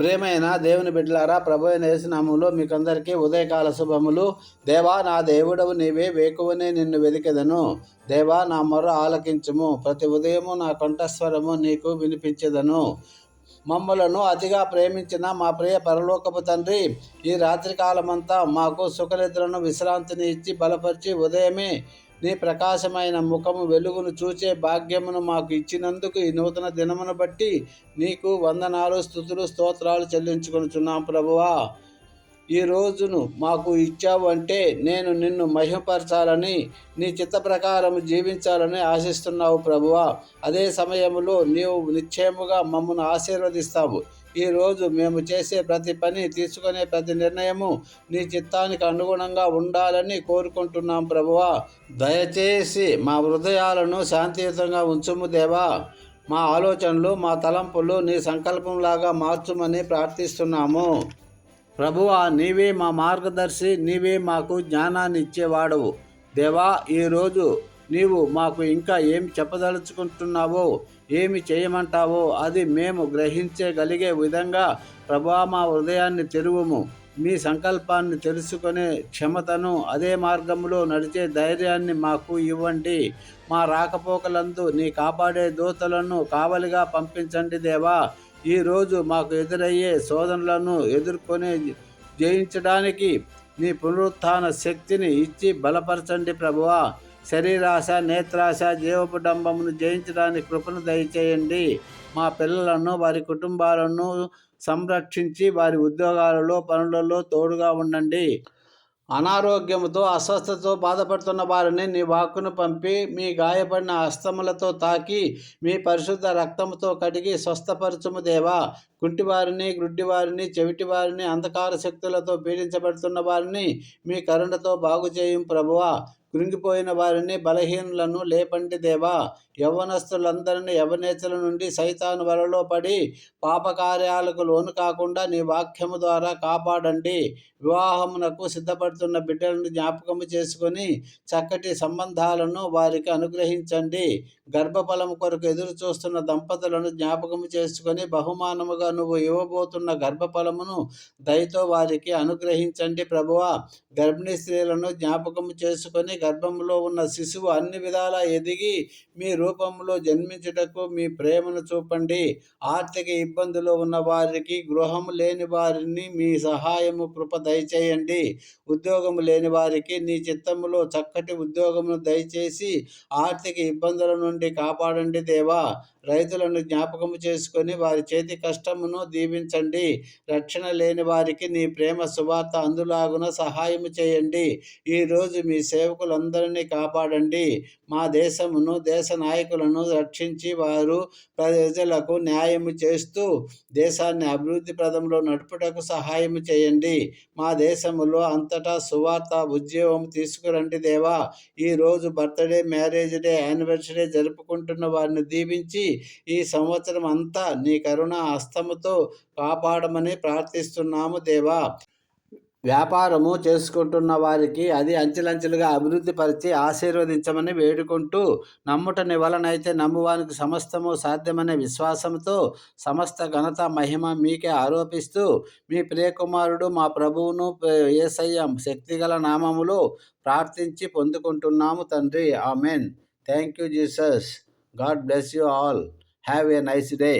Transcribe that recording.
ప్రేమైన దేవుని బిడ్డలారా ప్రభు నేసినాములో మీకందరికీ ఉదయకాల శుభములు. దేవా నా దేవుడవు నీవే వేకువనే నిన్ను వెదికెదను. దేవా నా మొర ఆలకించుము. ప్రతి ఉదయము నా కంఠస్వరము నీకు వినిపించెదను. మమ్మలను అతిగా ప్రేమించిన మా ప్రియ పరలోకపు తండ్రి ఈ రాత్రికాలమంతా మాకు సుఖనిద్రను విశ్రాంతిని ఇచ్చి బలపరిచి ఉదయమే నీ ప్రకాశమైన ముఖము వెలుగును చూచే భాగ్యమును మాకు ఇచ్చినందుకు ఈ నూతన దినమును బట్టి నీకు వందనాలు స్థుతులు స్తోత్రాలు చెల్లించుకొనుచున్నాం ప్రభువా. ఈ రోజును మాకు ఇచ్చావు అంటే నేను నిన్ను మహిమపరచాలని నీ చిత్త ప్రకారం జీవించాలని ఆశిస్తున్నావు ప్రభువా. అదే సమయంలో నీవు నిశ్చయముగా మమ్మల్ని ఆశీర్వదిస్తావు. ఈరోజు మేము చేసే ప్రతి పని తీసుకునే ప్రతి నిర్ణయము నీ చిత్తానికి అనుగుణంగా ఉండాలని కోరుకుంటున్నాం ప్రభువా. దయచేసి మా హృదయాలను శాంతియుతంగా ఉంచుము దేవా. మా ఆలోచనలు మా తలంపులు నీ సంకల్పంలాగా మార్చుమని ప్రార్థిస్తున్నాము. ప్రభువా నీవే మా మార్గదర్శి నీవే మాకు జ్ఞానాన్ని ఇచ్చేవాడవు దేవా ఈరోజు నీవు మాకు ఇంకా ఏం చెప్పదలుచుకుంటున్నావో ఏమి చేయమంటావో అది మేము గ్రహించగలిగే విధంగా ప్రభా మా హృదయాన్ని తెరువము. మీ సంకల్పాన్ని తెలుసుకునే క్షమతను అదే మార్గంలో నడిచే ధైర్యాన్ని మాకు ఇవ్వండి. మా రాకపోకలందు నీ కాపాడే దూతలను కావలిగా పంపించండి దేవా. ఈరోజు మాకు ఎదురయ్యే శోధనలను ఎదుర్కొని జయించడానికి నీ పునరుత్థాన శక్తిని ఇచ్చి బలపరచండి ప్రభువా. శరీరాశ నేత్రాశ జీవపుడంబమును జయించడానికి కృపను దయచేయండి. మా పిల్లలను వారి కుటుంబాలను సంరక్షించి వారి ఉద్యోగాలలో పనులలో తోడుగా ఉండండి. అనారోగ్యంతో అస్వస్థతతో బాధపడుతున్న వారిని నీ వాక్కును పంపి మీ గాయపడిన హస్తములతో తాకి మీ పరిశుద్ధ రక్తముతో కడిగి స్వస్థపరచుము దేవా. కుంటివారిని గ్రుడ్డివారిని చెవిటివారిని అంధకార శక్తులతో పీడించబడుతున్న వారిని మీ కరుణతో బాగు చేయం ప్రభువా. కృంగిపోయిన వారిని బలహీనులను లేపండి దేవా. యవ్వనస్తులందరినీ యవనేతల నుండి సైతాను వలలో పడి పాపకార్యాలకు లోను కాకుండా నీ వాక్యము ద్వారా కాపాడండి. వివాహమునకు సిద్ధపడుతున్న బిడ్డలను జ్ఞాపకము చేసుకొని చక్కటి సంబంధాలను వారికి అనుగ్రహించండి. గర్భఫలము కొరకు ఎదురు చూస్తున్న దంపతులను జ్ఞాపకము చేసుకొని బహుమానముగా నువ్వు ఇవ్వబోతున్న గర్భఫలమును దయతో వారికి అనుగ్రహించండి ప్రభువా. గర్భిణీ స్త్రీలను జ్ఞాపకం చేసుకొని గర్భంలో ఉన్న శిశువు అన్ని విధాలా ఎదిగి మీ రూపంలో జన్మించుటకు మీ ప్రేమను చూపండి. ఆర్థిక ఇబ్బందులు ఉన్న వారికి గృహము లేని వారిని మీ సహాయము కృప దయచేయండి. ఉద్యోగము లేని వారికి నీ చిత్తములో చక్కటి ఉద్యోగమును దయచేసి ఆర్థిక ఇబ్బందుల నుండి కాపాడండి దేవా. రైతులను జ్ఞాపకము చేసుకొని వారి చేతి కష్టం కష్టమును దీవించండి. రక్షణ లేని వారికి నీ ప్రేమ సువార్త అందులాగున సహాయము చేయండి. ఈరోజు మీ సేవకులందరినీ కాపాడండి. మా దేశమును దేశ నాయకులను రక్షించి వారు ప్రజలకు న్యాయము చేస్తూ దేశాన్ని అభివృద్ధి ప్రదంలో నడుపుటకు సహాయం చేయండి. మా దేశములో అంతటా సువార్త ఉద్యోగం తీసుకురండి దేవా. ఈరోజు బర్త్డే మ్యారేజ్ డే యానివర్సరీ జరుపుకుంటున్న వారిని దీవించి ఈ సంవత్సరం అంతా నీ కరుణ హస్తముతో కాపాడమని ప్రార్థిస్తున్నాము దేవా. వ్యాపారము చేసుకుంటున్న వారికి అది అంచెలంచెలుగా అభివృద్ధి పరిచి ఆశీర్వదించమని వేడుకుంటూ నమ్ముట నివలనైతే నమ్మువానికి సమస్తము సాధ్యమనే విశ్వాసంతో సమస్త ఘనత మహిమ మీకే ఆరోపిస్తూ మీ ప్రియకుమారుడు మా ప్రభువును ఏసయ్య శక్తిగల నామములో ప్రార్థించి పొందుకుంటున్నాము తండ్రి. Amen. Thank you Jesus. God bless you all. Have a nice day.